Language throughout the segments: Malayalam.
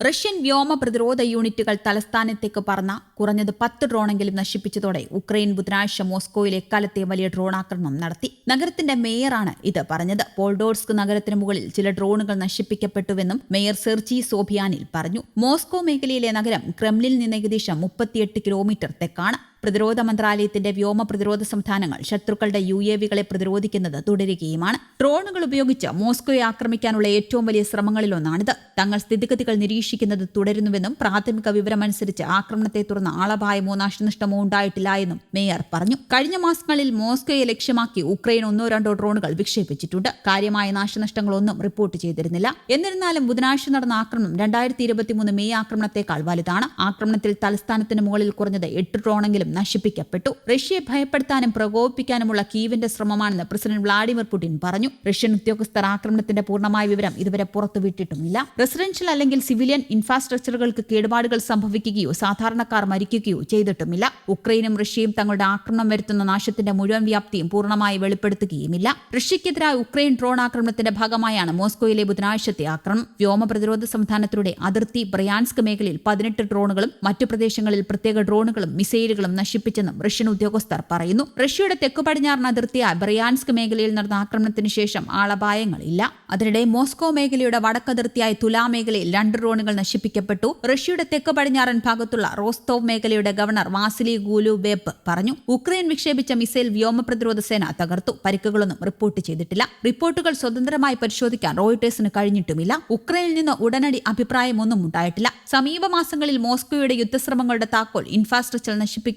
റഷ്യൻ വ്യോമ പ്രതിരോധ യൂണിറ്റുകൾ തലസ്ഥാനത്തേക്ക് പറന്ന കുറഞ്ഞത് പത്ത് ഡ്രോണെങ്കിലും നശിപ്പിച്ചതോടെ ഉക്രൈൻ ബുധനാഴ്ച മോസ്കോയിലെ എക്കാലത്തെ വലിയ ഡ്രോൺ ആക്രമണം നടത്തി. നഗരത്തിന്റെ മേയറാണ് ഇത് പറഞ്ഞത്. പോൾഡോർസ്ക് നഗരത്തിന് മുകളിൽ ചില ഡ്രോണുകൾ നശിപ്പിക്കപ്പെട്ടുവെന്നും മേയർ സെർജി സോഭിയാനിൽ പറഞ്ഞു. മോസ്കോ മേഖലയിലെ നഗരം ക്രെംലിൽ നിന്ന് ഏകദേശം മുപ്പത്തിയെട്ട് കിലോമീറ്റർ തെക്കാണ്. പ്രതിരോധ മന്ത്രാലയത്തിന്റെ വ്യോമ പ്രതിരോധ സംവിധാനങ്ങൾ ശത്രുക്കളുടെ യു എ വികളെ പ്രതിരോധിക്കുന്നത് തുടരുകയുമാണ്. ഡ്രോണുകൾ ഉപയോഗിച്ച് മോസ്കോയെ ആക്രമിക്കാനുള്ള ഏറ്റവും വലിയ ശ്രമങ്ങളിലൊന്നാണിത്. തങ്ങൾ സ്ഥിതിഗതികൾ നിരീക്ഷിക്കുന്നത് തുടരുന്നുവെന്നും പ്രാഥമിക വിവരമനുസരിച്ച് ആക്രമണത്തെ തുടർന്ന് ആളപായമോ നാശനഷ്ടമോ ഉണ്ടായിട്ടില്ല എന്നും മേയർ പറഞ്ഞു. കഴിഞ്ഞ മാസങ്ങളിൽ മോസ്കോയെ ലക്ഷ്യമാക്കി ഉക്രൈൻ ഒന്നോ രണ്ടോ ഡ്രോണുകൾ വിക്ഷേപിച്ചിട്ടുണ്ട്. കാര്യമായ നാശനഷ്ടങ്ങളൊന്നും റിപ്പോർട്ട് ചെയ്തിരുന്നില്ല. എന്നിരുന്നാലും ബുധനാഴ്ച നടന്ന ആക്രമണം രണ്ടായിരത്തി ഇരുപത്തിമൂന്ന് മെയ് ആക്രമണത്തെക്കാൾ വലുതാണ്. ആക്രമണത്തിൽ തലസ്ഥാനത്തിന് മുകളിൽ കുറഞ്ഞത് എട്ട് ഡ്രോണെങ്കിലും നശിപ്പിക്കപ്പെട്ടു. റഷ്യയെ ഭയപ്പെടുത്താനും പ്രകോപിപ്പിക്കാനുമുള്ള കീവിന്റെ ശ്രമമാണെന്ന് പ്രസിഡന്റ് വ്ളാഡിമിർ പുടിൻ പറഞ്ഞു. റഷ്യൻ ഉദ്യോഗസ്ഥർ ആക്രമണത്തിന്റെ പൂർണമായ വിവരം ഇതുവരെ പുറത്തുവിട്ടിട്ടുമില്ല റെസിഡൻഷ്യൽ അല്ലെങ്കിൽ സിവിലിയൻ ഇൻഫ്രാസ്ട്രക്ചറുകൾക്ക് കേടുപാടുകൾ സംഭവിക്കുകയോ സാധാരണക്കാർ മരിക്കുകയോ ചെയ്തിട്ടുമില്ല. ഉക്രൈനും റഷ്യയും തങ്ങളുടെ ആക്രമണം വരുത്തുന്ന നാശത്തിന്റെ മുഴുവൻ വ്യാപ്തിയും പൂർണമായി വെളിപ്പെടുത്തുകയുമില്ല. റഷ്യക്കെതിരായ ഉക്രൈൻ ഡ്രോൺ ആക്രമണത്തിന്റെ ഭാഗമായാണ് മോസ്കോയിലെ ബുധനാഴ്ചത്തെ ആക്രമണം. വ്യോമ പ്രതിരോധ സംവിധാനത്തിലൂടെ അതിർത്തി ബ്രയാൻസ്ക് മേഖലയിൽ പതിനെട്ട് ഡ്രോണുകളും മറ്റു പ്രദേശങ്ങളിൽ പ്രത്യേക ഡ്രോണുകളും മിസൈലുകളും നശിപ്പിച്ചെന്നും റഷ്യൻ ഉദ്യോഗസ്ഥർ പറയുന്നു. റഷ്യയുടെ തെക്കു പടിഞ്ഞാറൻ അതിർത്തിയായ ബ്രിയാൻസ്ക് മേഖലയിൽ നടന്ന ആക്രമണത്തിന് ശേഷം ആളപായങ്ങളില്ല. അതിനിടെ മോസ്കോ മേഖലയുടെ വടക്കതിർത്തിയായ തുലാ മേഖലയിൽ രണ്ട് ഡ്രോണുകൾ നശിപ്പിക്കപ്പെട്ടു. റഷ്യയുടെ തെക്ക് പടിഞ്ഞാറൻ ഭാഗത്തുള്ള റോസ്തോവ് മേഖലയുടെ ഗവർണർ വാസിലി ഗൂലുബേപ്പ് പറഞ്ഞു. ഉക്രൈൻ വിക്ഷേപിച്ച മിസൈൽ വ്യോമ പ്രതിരോധ സേന തകർത്തു. പരിക്കുകളൊന്നും റിപ്പോർട്ട് ചെയ്തിട്ടില്ല. റിപ്പോർട്ടുകൾ സ്വതന്ത്രമായി പരിശോധിക്കാൻ റോയിട്ടേഴ്സിന് കഴിഞ്ഞിട്ടുമില്ല. ഉക്രൈനിൽ നിന്ന് ഉടനടി അഭിപ്രായമൊന്നും ഉണ്ടായിട്ടില്ല. സമീപ മാസങ്ങളിൽ മോസ്കോയുടെ യുദ്ധശ്രമങ്ങളുടെ താക്കോൽ ഇൻഫ്രാസ്ട്രക്ചർ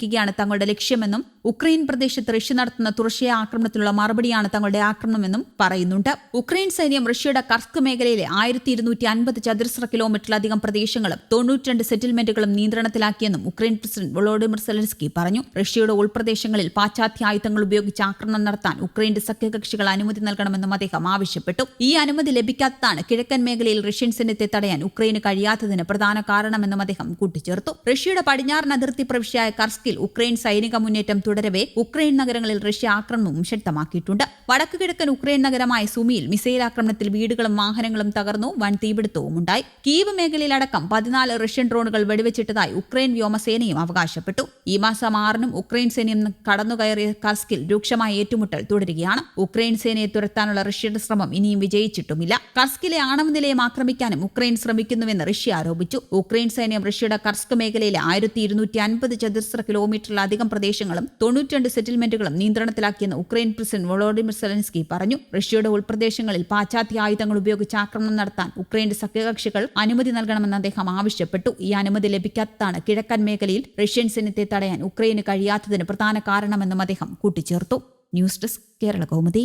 നശിപ്പിക്കുകയാണ് തങ്ങളുടെ ലക്ഷ്യമെന്നും ഉക്രൈൻ പ്രദേശത്ത് റഷ്യ നടത്തുന്ന തുടർച്ചയായ ആക്രമണത്തിനുള്ള മറുപടിയാണ് തങ്ങളുടെ ആക്രമണമെന്നും പറയുന്നുണ്ട്. ഉക്രൈൻ സൈന്യം റഷ്യയുടെ കർസ്ക് മേഖലയിലെ ആയിരത്തി ഇരുന്നൂറ്റി അൻപത് ചതുരശ്ര കിലോമീറ്ററിലധികം പ്രദേശങ്ങളും തൊണ്ണൂറ്റിരണ്ട് സെറ്റിൽമെന്റുകളും നിയന്ത്രണത്തിലാക്കിയെന്നും ഉക്രൈൻ പ്രസിഡന്റ് വൊളോഡിമിർ സെലൻസ്കി പറഞ്ഞു. റഷ്യയുടെ ഉൾപ്രദേശങ്ങളിൽ പാശ്ചാത്യ ആയുധങ്ങൾ ഉപയോഗിച്ച് ആക്രമണം നടത്താൻ ഉക്രൈന്റെ സഖ്യകക്ഷികൾ അനുമതി നൽകണമെന്നും അദ്ദേഹം ആവശ്യപ്പെട്ടു. ഈ അനുമതി ലഭിക്കാത്തതാണ് കിഴക്കൻ മേഖലയിൽ റഷ്യൻ സൈന്യത്തെ തടയാൻ ഉക്രൈന് കഴിയാത്തതിന് പ്രധാന കാരണമെന്നും അദ്ദേഹം കൂട്ടിച്ചേർത്തു. റഷ്യയുടെ പടിഞ്ഞാറൻ അതിർത്തി പ്രവിശ്യയായ കർസ്കിൽ ഉക്രൈൻ സൈനിക മുന്നേറ്റം തുടരവേ ഉക്രൈൻ നഗരങ്ങളിൽ റഷ്യ ആക്രമണവും ശക്തമാക്കിയിട്ടുണ്ട്. വടക്കു കിഴക്കൻ ഉക്രൈൻ നഗരമായ സുമിയിൽ മിസൈൽ ആക്രമണത്തിൽ വീടുകളും വാഹനങ്ങളും തകർന്നു വൻ തീപിടുത്തവും ഉണ്ടായി. കീവ് മേഖലയിലടക്കം പതിനാല് റഷ്യൻ ഡ്രോണുകൾ വെടിവെച്ചിട്ടതായി ഉക്രൈൻ വ്യോമസേനയും അവകാശപ്പെട്ടു. ഈ മാസം ആറിനും ഉക്രൈൻ സൈന്യം കടന്നുകയറിയ കർസ്കിൽ രൂക്ഷമായ ഏറ്റുമുട്ടൽ തുടരുകയാണ്. ഉക്രൈൻ സേനയെ തുരത്താനുള്ള റഷ്യയുടെ ശ്രമം ഇനിയും വിജയിച്ചിട്ടുമില്ല. കർസ്കിലെ ആണവ നിലയം ആക്രമിക്കാനും ഉക്രൈൻ ശ്രമിക്കുന്നുവെന്ന് റഷ്യ ആരോപിച്ചു. ഉക്രൈൻ സൈന്യം റഷ്യയുടെ കർസ്ക് മേഖലയിലെ ആയിരത്തി ഇരുന്നൂറ്റി അൻപത് ചതുരശ്ര കിലോമീറ്ററിലധികം പ്രദേശങ്ങളും തൊണ്ണൂറ്റിരണ്ട് സെറ്റിൽമെന്റുകളും നിയന്ത്രണത്തിലാക്കിയെന്ന് ഉക്രൈൻ പ്രസിഡന്റ് വൊളോഡിമിർ സെലൻസ്കി പറഞ്ഞു. റഷ്യയുടെ ഉൾപ്രദേശങ്ങളിൽ പാശ്ചാത്യ ആയുധങ്ങൾ ഉപയോഗിച്ച് ആക്രമണം നടത്താൻ ഉക്രൈന്റെ സഖ്യകക്ഷികൾ അനുമതി നൽകണമെന്ന് അദ്ദേഹം ആവശ്യപ്പെട്ടു. ഈ അനുമതി ലഭിക്കാത്തതാണ് കിഴക്കൻ മേഖലയിൽ റഷ്യൻ സൈന്യത്തെ തടയാൻ ഉക്രൈന് കഴിയാത്തതിന് പ്രധാന കാരണമെന്നും അദ്ദേഹം കൂട്ടിച്ചേർത്തു. News desk Kerala Kaumudi.